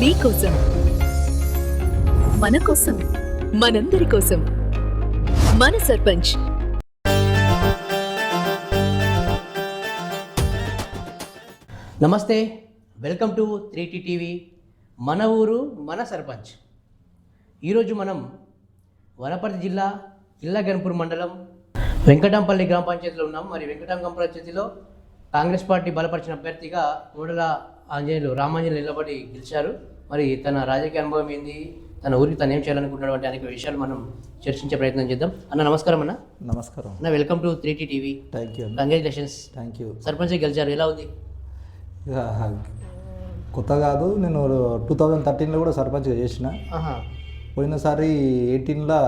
మీకోసం మన కోసం మనందరి కోసం మన సర్పంచ్. నమస్తే వెల్కమ్ టు త్రీటీ టీవీ మన ఊరు మన సర్పంచ్. ఈరోజు మనం వనపర్తి జిల్లా జిల్లా గన్పూర్ మండలం వెంకటంపల్లి గ్రామ పంచాయతీలో ఉన్నాం. మరి వెంకటం పంచాయతీలో కాంగ్రెస్ పార్టీ బలపరిచిన అభ్యర్థిగా మూడల ఆంజనేయులు రామాంజనేయులు నిలబడి గెలిచారు. మరి తన రాజకీయ అనుభవం ఏంది? తన ఊరికి తను ఏం చేయాలనుకుంటున్నటువంటి అనేక విషయాలు మనం చర్చించే ప్రయత్నం చేద్దాం. అన్న నమస్కారం అన్న. నమస్కారం. అన్న welcome to three T TV thank you congratulations thank you sarpanch గెలిచారు. ఎలా ఉంది? కొత్త కాదు నేను టూ థౌజండ్ థర్టీన్లో కూడా సర్పంచ్గా చేసిన. పోయినసారి ఎయిటీన్లో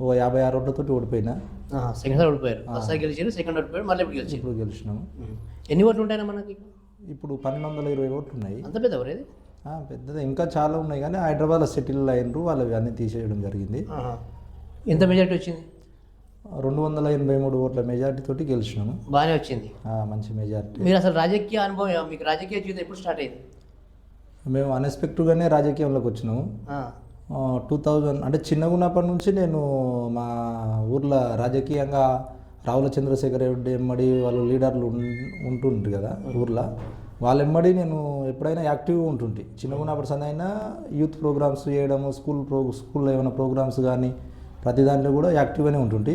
ఓ యాభై ఆరు ఓట్లతోటి ఓడిపోయినా. సెకండ్ సార్ ఓడిపోయారు. ఫస్ట్ సార్ గెలిచారు సెకండ్ ఓడిపోయారు మళ్ళీ ఇప్పుడు గెలిచారు. ఇప్పుడు గెలిచినాము. ఎన్ని ఓట్లు ఉంటాయన్నా మనకి? ఇప్పుడు పన్నెండు వందల ఇరవై ఓట్లు ఉన్నాయి అంత పెద్ద ఎవరేది పెద్దది. ఇంకా చాలా ఉన్నాయి కానీ హైదరాబాద్లో సెటిల్ అయినరు వాళ్ళు అన్నీ తీసేయడం జరిగింది. ఎంత మెజారిటీ వచ్చింది? రెండు వందల ఎనభై మూడు ఓట్ల మెజార్టీ తోటి గెలిచినాము. బాగానే వచ్చింది. మంచి మెజార్టీ. మీరు అసలు రాజకీయ అనుభవం మీకు రాజకీయ జీవితం ఎప్పుడు స్టార్ట్ అయింది? మేము అన్ఎక్స్పెక్టెడ్గానే రాజకీయంలోకి వచ్చినాము. టూ థౌజండ్ అంటే చిన్నగా ఉన్నప్పటి నుంచి నేను మా ఊర్లో రాజకీయంగా రావుల చంద్రశేఖర్ రెడ్డి ఎమ్మడి వాళ్ళు లీడర్లు ఉంటుంటారు ఉంటుండ్రు కదా ఊర్లో. వాళ్ళ ఎమ్మడి నేను ఎప్పుడైనా యాక్టివ్గా ఉంటుంటే. చిన్నగా ఉన్నప్పుడు సందైనా యూత్ ప్రోగ్రామ్స్ చేయడము స్కూల్ ప్రో స్కూల్లో ఏమైనా ప్రోగ్రామ్స్ కానీ ప్రతి దాంట్లో కూడా యాక్టివ్గానే ఉంటుంటే.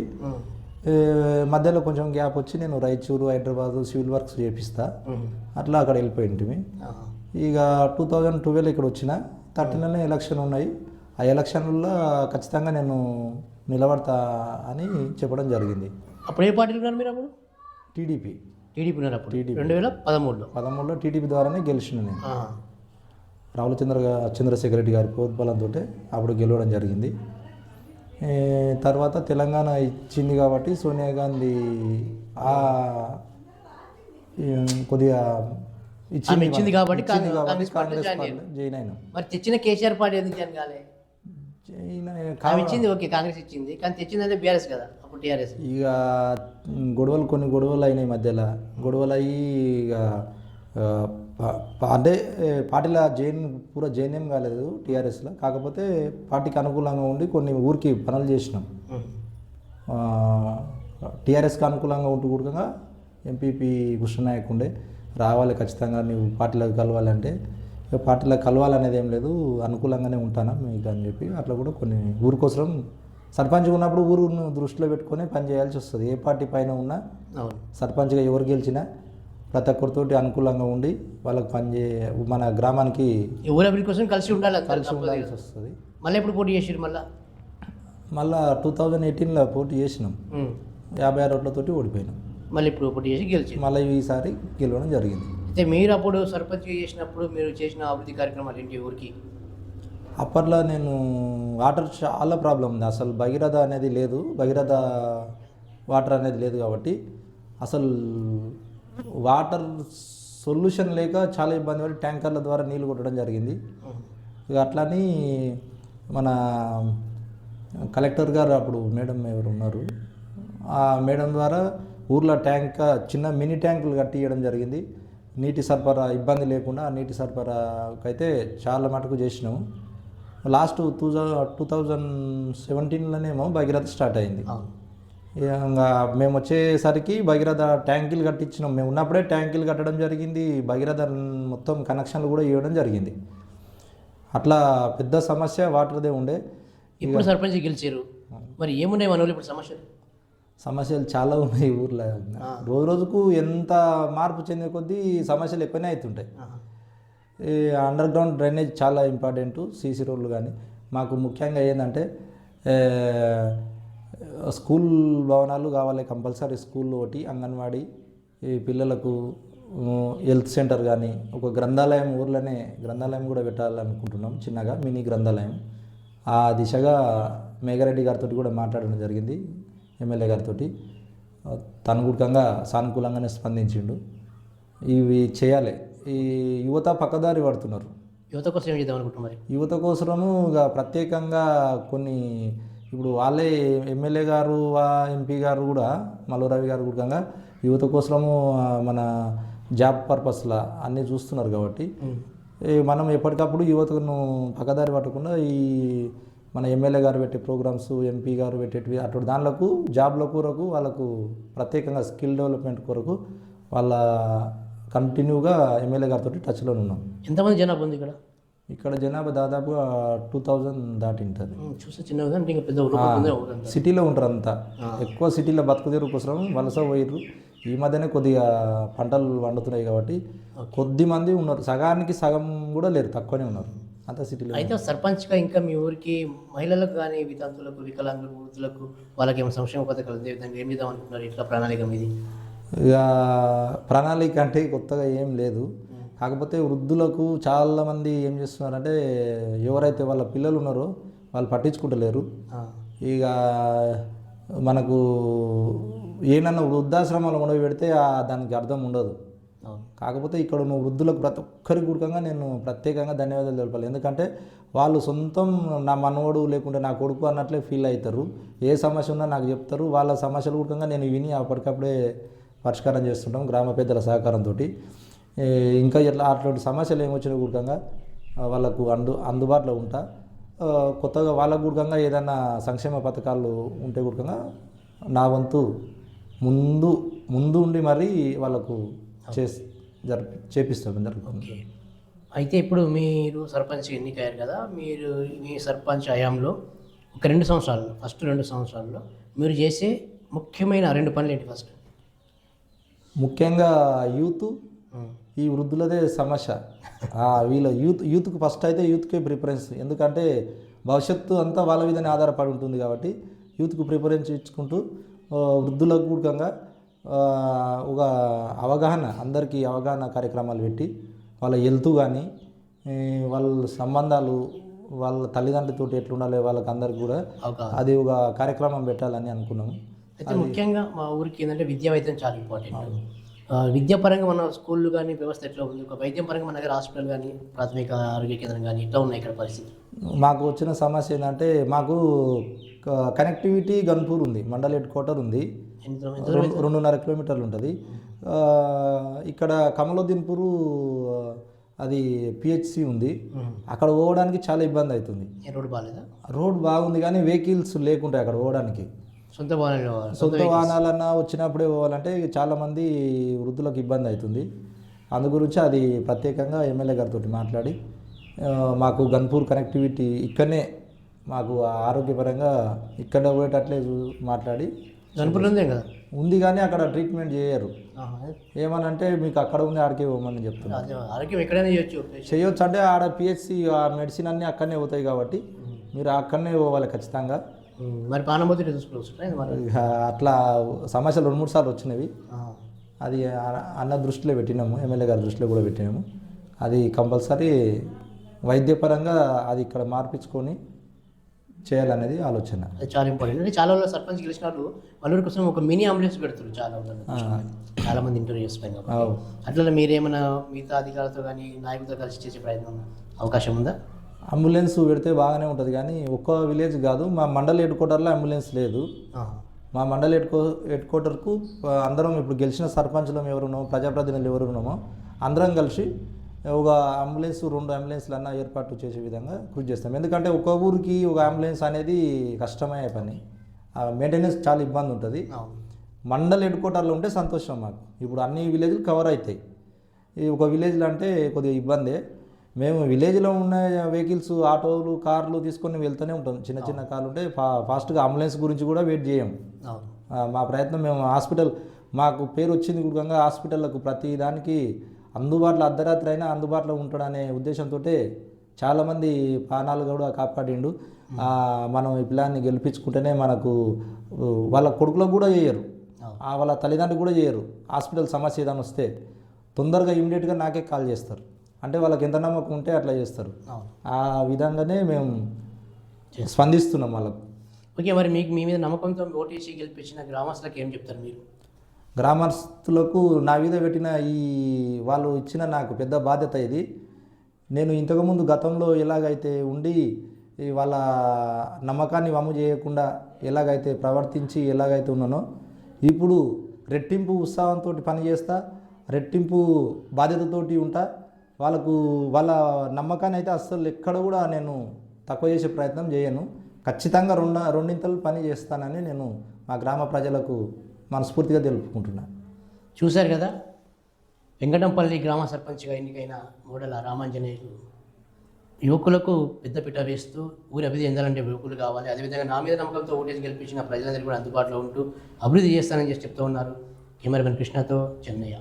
మధ్యలో కొంచెం గ్యాప్ వచ్చి నేను రాయచూరు హైదరాబాద్ సివిల్ వర్క్స్ చేపిస్తా. అట్లా అక్కడ వెళ్ళిపోయింటిమి ఇక టూ థౌజండ్ ట్వెల్వ్ ఇక్కడ వచ్చిన థర్టీన్లోనే ఎలక్షన్ ఉన్నాయి. ఆ ఎలక్షన్లో ఖచ్చితంగా నేను నిలబడతా అని చెప్పడం జరిగింది. అప్పుడు ఏ పార్టీలు ఉన్నారు మీరు అప్పుడు? టీడీపీ. టీడీపీ ఉన్నారు అప్పుడు. TDP. రెండు వేల పదమూడులో. పదమూడులో టీడీపీ ద్వారానే గెలిచిన నేను. రావుల చంద్ర చంద్రశేఖర్ రెడ్డి గారి ప్రోద్బలంతో అప్పుడు గెలవడం జరిగింది. తర్వాత తెలంగాణ ఇచ్చింది కాబట్టి సోనియా గాంధీ కొద్దిగా ఇచ్చింది కాబట్టి కాంగ్రెస్ జాయిన్ అయినాం. మరి తెచ్చిన కేసీఆర్ పార్టీ ఎందుకు జాయిన్ కాలే ఆమె ఇచ్చింది ఓకే కాంగ్రెస్ ఇచ్చింది. కానీ తెచ్చింది అంటే బీఆర్ఎస్ కదా అప్పుడు టీఆర్ఎస్. ఇక గొడవలు కొన్ని గొడవలు అయినాయి మధ్యలో. గొడవలు అయ్యి ఇక అంటే పార్టీలో జైన్ పూరా జైన్ ఏం కాలేదు టీఆర్ఎస్లో. కాకపోతే పార్టీకి అనుకూలంగా ఉండి కొన్ని ఊరికి పనులు చేసినాం. టీఆర్ఎస్కి అనుకూలంగా ఉంటూ కూడా ఎంపీపీ కృష్ణనాయక్ ఉండే. రావాలి ఖచ్చితంగా నువ్వు పార్టీలోకి కలవాలంటే. పార్టీలో కలవాలనేది ఏం లేదు అనుకూలంగానే ఉంటానా మీకు అని చెప్పి అట్లా కూడా కొన్ని ఊరి కోసం సర్పంచ్ ఉన్నప్పుడు ఊరును దృష్టిలో పెట్టుకొని పని చేయాల్సి వస్తుంది. ఏ పార్టీ పైన ఉన్నా సర్పంచ్గా ఎవరు గెలిచినా ప్రతి ఒక్కరితోటి అనుకూలంగా ఉండి వాళ్ళకి పని చే మన గ్రామానికి అభివృద్ధి కోసం కలిసి ఉండాలి? కలిసి ఉండాల్సి. వస్తుంది. మళ్ళీ ఎప్పుడు పోటీ చేసిరు మళ్ళా? మళ్ళా టూ థౌజండ్ ఎయిటీన్లో పోటీ చేసినాం. యాభై ఆరు ఓట్లతోటి ఓడిపోయినాం. మళ్ళీ ఇప్పుడు పోటీ చేసి గెలిచి మళ్ళీ ఈసారి గెలవడం జరిగింది. అయితే మీరు అప్పుడు సర్పంచ్ చేసినప్పుడు మీరు చేసిన అభివృద్ధి కార్యక్రమాలు ఏంటి ఊరికి? అప్పట్లో నేను వాటర్ చాలా ప్రాబ్లం ఉంది. అసలు భగీరథ అనేది లేదు. భగీరథ వాటర్ అనేది లేదు కాబట్టి అసలు వాటర్ సొల్యూషన్ లేక చాలా ఇబ్బంది పడి ట్యాంకర్ల ద్వారా నీళ్ళు కొట్టడం జరిగింది. ఇక అట్లని మన కలెక్టర్ గారు అప్పుడు మేడం ఎవరు ఉన్నారు? ఆ మేడం ద్వారా ఊర్లో ట్యాంక్ చిన్న మినీ ట్యాంకులు కట్టియడం జరిగింది. నీటి సరఫరా ఇబ్బంది లేకుండా నీటి సరఫరాకు అయితే చాలా మటుకు చేసినాము లాస్ట్ టూ టూ థౌజండ్ సెవెంటీన్లోనేమో భగీరథ స్టార్ట్ అయింది. ఇంకా మేము వచ్చేసరికి భగీరథ ట్యాంకులు కట్టించినాం. మేము ఉన్నప్పుడే ట్యాంకులు కట్టడం జరిగింది. భగీరథ మొత్తం కనెక్షన్లు కూడా ఇవ్వడం జరిగింది. అట్లా పెద్ద సమస్య వాటర్దే ఉండే. ఇప్పుడు సర్పంచ్ గెలిచారు. మరి ఏమున్నాయి మన ఊళ్ళో ఇప్పుడు సమస్యలు? సమస్యలు చాలా ఉన్నాయి ఊర్లో. రోజు రోజుకు ఎంత మార్పు చెందే కొద్దీ సమస్యలు ఎక్కువనే అవుతుంటాయి. అండర్ గ్రౌండ్ డ్రైనేజ్ చాలా ఇంపార్టెంట్ సీసీ రోడ్లు కానీ మాకు ముఖ్యంగా ఏంటంటే స్కూల్ భవనాలు కావాలి కంపల్సరీ స్కూల్ ఒకటి అంగన్వాడీ ఈ పిల్లలకు హెల్త్ సెంటర్ కానీ ఒక గ్రంథాలయం ఊర్లోనే గ్రంథాలయం కూడా పెట్టాలనుకుంటున్నాం చిన్నగా మినీ గ్రంథాలయం. ఆ దిశగా మేఘారెడ్డి గారితో కూడా మాట్లాడడం జరిగింది. ఎమ్మెల్యే గారితో తను కూడా సానుకూలంగానే స్పందించిండు. ఇవి చేయాలి. ఈ యువత పక్కదారి పడుతున్నారు. యువత కోసం ఏం చేద్దాం అనుకుంటున్నాం మరి? యువత కోసము ఇక ప్రత్యేకంగా కొన్ని ఇప్పుడు వాళ్ళే ఎమ్మెల్యే గారు ఎంపీ గారు కూడా మల్లు రవి గారు కూడా యువత కోసము మన జాబ్ పర్పస్లా అన్నీ చూస్తున్నారు కాబట్టి మనం ఎప్పటికప్పుడు యువతను పక్కదారి పట్టకుండా ఈ మన ఎమ్మెల్యే గారు పెట్టే ప్రోగ్రామ్స్ ఎంపీ గారు పెట్టేటివి అటువంటి దానిలకు జాబ్ల కొరకు వాళ్ళకు ప్రత్యేకంగా స్కిల్ డెవలప్మెంట్ కొరకు వాళ్ళ కంటిన్యూగా ఎమ్మెల్యే గారితో టచ్లో ఉన్నాం. ఎంతమంది జనాభా ఉంది ఇక్కడ? ఇక్కడ జనాభా దాదాపుగా టూ థౌజండ్ దాటి ఉంటుంది చూస్తే ఊరంతా. సిటీలో ఉంటారు అంతా. ఎక్కువ సిటీలో బతుకుదేరు కోసం వలస పోయిర్రు. ఈ మధ్యనే కొద్దిగా పంటలు వండుతున్నాయి కాబట్టి కొద్ది మంది ఉన్నారు. సగానికి సగం కూడా లేరు తక్కువనే ఉన్నారు. అంతా సిటీలో అయితే సర్పంచ్గా ఇంకా మీ ఊరికి మహిళలకు కానీ వితంతులకు వికలాంగులకు వృద్ధులకు వాళ్ళకి ఏమైనా సంక్షేమ పథకాలు అదే విధంగా ఏం చేద్దాం అనుకుంటున్నారు? ఇట్లా ప్రణాళిక మీది? ఇక ప్రణాళిక అంటే కొత్తగా ఏం లేదు. కాకపోతే వృద్ధులకు చాలామంది ఏం చేస్తున్నారంటే ఎవరైతే వాళ్ళ పిల్లలు ఉన్నారో వాళ్ళు పట్టించుకుంటలేరు. ఇక మనకు ఏనన్నా వృద్ధాశ్రమాలు ఉండవి పెడితే దానికి అర్థం ఉండదు. కాకపోతే ఇక్కడ నువ్వు వృద్ధులకు ప్రతి ఒక్కరి కూడకంగా నేను ప్రత్యేకంగా ధన్యవాదాలు తెలపాలి ఎందుకంటే వాళ్ళు సొంతం నా మనవడు లేకుంటే నా కొడుకు అన్నట్లే ఫీల్ అవుతారు. ఏ సమస్య ఉన్నా నాకు చెప్తారు. వాళ్ళ సమస్యలు కూడకంగా నేను విని అప్పటికప్పుడే పరిష్కారం చేస్తుంటాం గ్రామ పెద్దల సహకారంతో ఇంకా ఇట్లా అట్లాంటి సమస్యలు ఏమొచ్చినా కూడకంగా వాళ్ళకు అందు అందుబాటులో ఉంటా. కొత్తగా వాళ్ళ గుడకంగా ఏదైనా సంక్షేమ పథకాలు ఉంటే కూడకంగా నా వంతు ముందు ముందు ఉండి మరీ వాళ్ళకు చేసి చేపిస్తాం జరుగుతుంది అయితే ఇప్పుడు మీరు సర్పంచ్ ఎన్నికయ్యారు కదా మీరు మీ సర్పంచ్ హయాంలో ఒక రెండు సంవత్సరాలు ఫస్ట్ రెండు సంవత్సరాల్లో మీరు చేసే ముఖ్యమైన రెండు పనులు ఏంటి ఫస్ట్? ముఖ్యంగా యూత్ ఈ వృద్ధులదే సమస్య. వీళ్ళ యూత్ యూత్కి ఫస్ట్ అయితే యూత్కే ప్రిఫరెన్స్. ఎందుకంటే భవిష్యత్తు అంతా వాళ్ళ మీదనే ఆధారపడి ఉంటుంది కాబట్టి యూత్కు ప్రిఫరెన్స్ ఇచ్చుకుంటూ వృద్ధులకు ఆ, ఒక అవగాహన అందరికీ అవగాహన కార్యక్రమాలు పెట్టి వాళ్ళ హెల్త్ కానీ వాళ్ళ సంబంధాలు వాళ్ళ తల్లిదండ్రులతో ఎట్లా ఉండాలి వాళ్ళకి అందరికి కూడా అది ఒక కార్యక్రమం పెట్టాలని అనుకున్నాము. అయితే ముఖ్యంగా మా ఊరికి ఏంటంటే విద్యా వైద్యం చాలా ఇంపార్టెంట్ విద్యాపరంగా మన స్కూళ్ళు కానీ వ్యవస్థ ఎట్లా ఉంది? ఒక వైద్యం పరంగా మన దగ్గర హాస్పిటల్ కానీ ప్రాథమిక ఆరోగ్య కేంద్రం కానీ ఇట్లా ఉన్నాయి ఇక్కడ పరిస్థితి మాకు వచ్చిన సమస్య ఏంటంటే మాకు కనెక్టివిటీ గన్పూర్ ఉంది మండల్ హెడ్ క్వార్టర్ ఉంది. రెండున్నర కిలోమీటర్లు ఉంటుంది. ఇక్కడ కమలోద్దీన్పూర్ అది పిహెచ్సి ఉంది. అక్కడ పోవడానికి చాలా ఇబ్బంది అవుతుంది. ఏ రోడ్డు బాగాలేదా రోడ్ బాగుంది కానీ వెహికల్స్ లేకుంటాయి అక్కడ పోవడానికి. సొంత వాహనాలు సొంత వాహనాలన్నా వచ్చినప్పుడే పోవాలంటే చాలామంది వృద్ధులకు ఇబ్బంది అవుతుంది. అందు గురించి అది ప్రత్యేకంగా ఎమ్మెల్యే గారితో మాట్లాడి మాకు గన్పూర్ కనెక్టివిటీ ఇక్కడనే మాకు ఆరోగ్యపరంగా ఇక్కడ పోయేటట్లే మాట్లాడి గణపూర్ ఉందే కదా? ఉంది కానీ అక్కడ ట్రీట్మెంట్ చేయరు. ఏమనంటే మీకు అక్కడ ఉంది ఆడికే పోమని చెప్తున్నారు ఎక్కడైనా చేయొచ్చు. చేయొచ్చు అంటే ఆడ పిహెచ్సి ఆ మెడిసిన్ అన్నీ అక్కడనే పోతాయి కాబట్టి మీరు అక్కడనే పోవాలి ఖచ్చితంగా. మరి ఇక అట్లా సమస్యలు రెండు మూడు సార్లు వచ్చినవి. అది అన్న దృష్టిలో పెట్టినాము ఎమ్మెల్యే గారి దృష్టిలో కూడా పెట్టినాము. అది కంపల్సరీ వైద్యపరంగా అది ఇక్కడ మార్పించుకొని చేయాలనేది ఆలోచన. చాలా ఇంపార్టెంట్ అంటే చాలా వాళ్ళు సర్పంచ్ గెలిచిన వాళ్ళు వాళ్ళ కోసం ఒక మినీ అంబులెన్స్ పెడుతున్నారు చాలా చాలా మంది ఇంటర్వ్యూ చేస్తున్నాయి కాబట్టి. అట్లా మీరేమైనా మిగతా అధికారులతో కానీ నాయకులతో కలిసి చేసే ప్రయత్నం అవకాశం ఉందా? అంబులెన్స్ పెడితే బాగానే ఉంటుంది కానీ ఒక్క విలేజ్ కాదు మా మండల్ హెడ్ క్వార్టర్లో అంబులెన్స్ లేదు. మా మండల్ హెడ్ కో హెడ్ క్వార్టర్కు అందరం ఇప్పుడు గెలిచిన సర్పంచ్లం ఎవరు ఉన్నామో ప్రజాప్రతినిధులు ఎవరు ఉన్నామో అందరం కలిసి ఒక అంబులెన్స్ రెండు అంబులెన్స్లు అన్న ఏర్పాటు చేసే విధంగా కృషి చేస్తాం. ఎందుకంటే ఒక ఊరికి ఒక అంబులెన్స్ అనేది కష్టమయ్యే పని. మెయింటెనెన్స్ చాలా ఇబ్బంది ఉంటుంది. మండల్ హెడ్ క్వార్టర్లో ఉంటే సంతోషం మాకు. ఇప్పుడు అన్ని విలేజ్లు కవర్ అవుతాయి ఈ ఒక విలేజ్లో అంటే కొద్దిగా ఇబ్బందే. మేము విలేజ్లో ఉన్న వెహికల్స్ ఆటోలు కార్లు తీసుకొని వెళ్తూనే ఉంటాం. చిన్న చిన్న కార్లు ఉంటే ఫా ఫాస్ట్గా అంబులెన్స్ గురించి కూడా వెయిట్ చేయం. అవును. ఆ, మా ప్రయత్నం మేము హాస్పిటల్ మాకు పేరు వచ్చింది కూడా హాస్పిటల్లకు ప్రతి దానికి అందుబాటులో అర్ధరాత్రి అయినా అందుబాటులో ఉంటాడనే ఉద్దేశంతో చాలామంది ప్రాణాలు కూడా కాపాడిండు. మనం ఈ పిల్లాన్ని గెలిపించుకుంటేనే మనకు వాళ్ళ కొడుకులకు కూడా చేయరు. ఆ, వాళ్ళ తల్లిదండ్రులు కూడా చేయరు. హాస్పిటల్ సమస్య ఏదైనా వస్తే తొందరగా ఇమీడియట్గా నాకే కాల్ చేస్తారు. అంటే వాళ్ళకి ఎంత నమ్మకం ఉంటే అట్లా చేస్తారు. ఆ విధంగానే మేము స్పందిస్తున్నాం వాళ్ళకు. ఓకే మరి మీకు మీ మీద నమ్మకంతో ఓటేసి గెలిపించిన గ్రామస్తులకు ఏం చెప్తారు మీరు? గ్రామస్తులకు నా మీద పెట్టిన ఈ వాళ్ళు ఇచ్చిన నాకు పెద్ద బాధ్యత ఇది. నేను ఇంతకుముందు గతంలో ఎలాగైతే ఉండి వాళ్ళ నమ్మకాన్ని వమ్ము చేయకుండా ఎలాగైతే ప్రవర్తించి ఎలాగైతే ఉన్నానో ఇప్పుడు రెట్టింపు ఉత్సాహంతో పనిచేస్తా రెట్టింపు బాధ్యతతోటి ఉంటా. వాళ్ళకు వాళ్ళ నమ్మకాన్ని అయితే అస్సలు ఎక్కడ కూడా నేను తక్కువ చేసే ప్రయత్నం చేయను. ఖచ్చితంగా రెండు రెండింతలు పని చేస్తానని నేను మా గ్రామ ప్రజలకు మనస్ఫూర్తిగా తెలుపుకుంటున్నాను చూశారు కదా? వెంకటంపల్లి గ్రామ సర్పంచ్గా ఎన్నికైన మూడల రామాంజనేయులు యువకులకు పెద్దపీట వేస్తూ ఊరి అభివృద్ధి చెందాలంటే యువకులు కావాలి. అదేవిధంగా నా మీద నమ్మకంతో ఓటేసి గెలిపించిన ప్రజలందరికీ కూడా అందుబాటులో ఉంటూ అభివృద్ధి చేస్తానని చెప్పి చెప్తూ ఉన్నారు కెమెరామెన్ కృష్ణతో చెన్నయ్య.